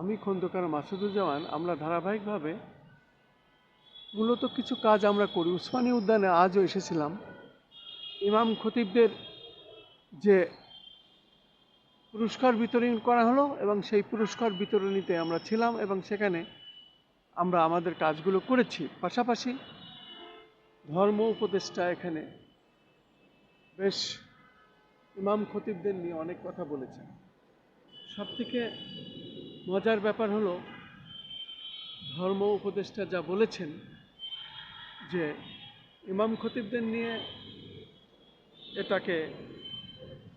আমি খন্দকার মাসুদুজ্জামান, আমরা ধারাবাহিকভাবে মূলত কিছু কাজ আমরা করি। উসমানী উদ্যানে আজও এসেছিলাম। ইমাম খতিবদের যে পুরস্কার বিতরণ করা হলো এবং সেই পুরস্কার বিতরণীতে আমরা ছিলাম এবং সেখানে আমরা আমাদের কাজগুলো করেছি। পাশাপাশি ধর্ম উপদেষ্টা এখানে বেশ ইমাম খতিবদের নিয়ে অনেক কথা বলেছেন। সবথেকে মজার ব্যাপার হলো, ধর্ম উপদেষ্টা যা বলেছেন যে ইমাম খতিবদের নিয়ে এটাকে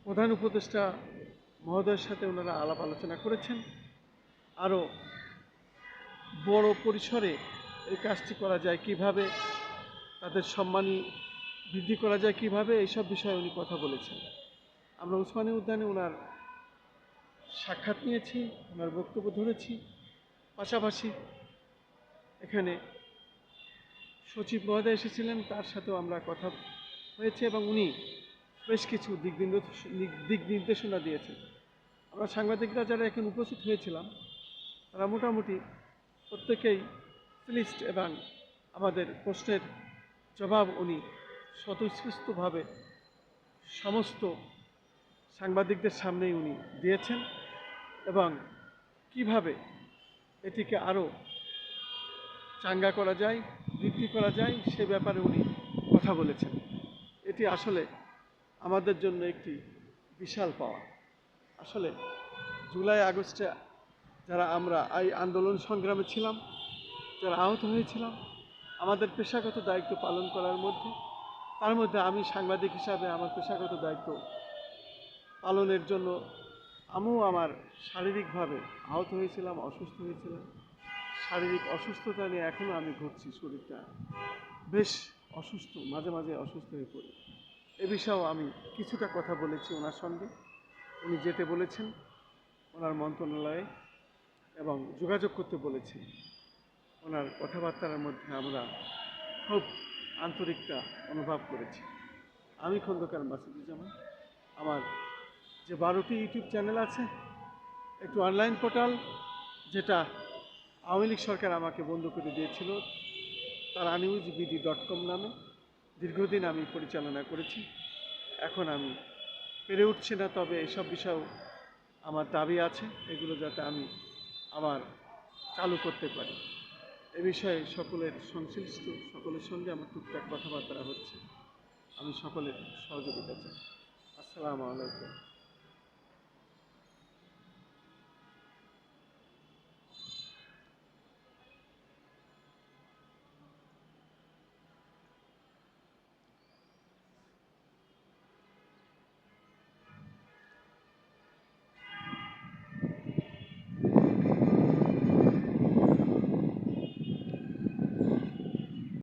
প্রধান উপদেষ্টা মহোদয়ের সাথে ওনারা আলাপ আলোচনা করেছেন। আরও বড় পরিসরে এই কাজটি করা যায় কীভাবে, তাদের সম্মানী বৃদ্ধি করা যায় কীভাবে, এইসব বিষয়ে উনি কথা বলেছেন। আমরা উসমানী উদ্যানে ওনার সাক্ষাৎ নিয়েছি, ওনার বক্তব্য ধরেছি। পাশাপাশি এখানে সচিব মহোদয় এসেছিলেন, তার সাথেও আমরা কথা হয়েছে এবং উনি বেশ কিছু দিক দিক নির্দেশনা দিয়েছেন। আমরা সাংবাদিকরা যারা এখানে উপস্থিত হয়েছিলাম, তারা মোটামুটি প্রত্যেকেই লিস্ট এবং আমাদের প্রশ্নের জবাব উনি স্বতঃস্ফূর্তভাবে সমস্ত সাংবাদিকদের সামনেই উনি দিয়েছেন। এবং কীভাবে এটিকে আরও চাঙ্গা করা যায়, বৃদ্ধি করা যায়, সে ব্যাপারে উনি কথা বলেছেন। এটি আসলে আমাদের জন্য একটি বিশাল পাওয়া। আসলে জুলাই, আগস্টে যারা আমরা এই আন্দোলন সংগ্রামে ছিলাম, যারা আহত হয়েছিলাম, আমাদের পেশাগত দায়িত্ব পালন করার মধ্যে, তার মধ্যে আমি সাংবাদিক হিসাবে আমার পেশাগত দায়িত্ব পালনের জন্য আমিও আমার শারীরিকভাবে আহত হয়েছিলাম, অসুস্থ হয়েছিলাম। শারীরিক অসুস্থতা নিয়ে এখনও আমি ঘুরছি শরীরটা। বেশ অসুস্থ, মাঝে মাঝে অসুস্থ হয়ে পড়ি। এ বিষয়েও আমি কিছুটা কথা বলেছি ওনার সঙ্গে। উনি যেতে বলেছেন, ওনার মন্ত্রণালয়ে এবং যোগাযোগ করতে বলেছেন ওনার কথাবার্তার মধ্যে আমরা খুব আন্তরিকতা অনুভব করেছি। আমি খন্দকার মাসুদুজ্জামান, আমার যে বারোটি ইউটিউব চ্যানেল আছে, একটু অনলাইন পোর্টাল যেটা আওয়ামী লীগ সরকার আমাকে বন্ধ করে দিয়েছিল, তার নিউজ বিডি ডট কম নামে। দীর্ঘদিন আমি পরিচালনা করেছি। এখন আমি পেরে উঠছি না, তবে এসব বিষয়েও আমার দাবি আছে, এগুলো যাতে আমি আবার চালু করতে পারি। এ বিষয়ে সকলের সংশ্লিষ্ট, সকলের সঙ্গে আমার টুকটাক কথাবার্তা হচ্ছে। আমি সকলের সহযোগিতা চাই। আসসালামু আলাইকুম।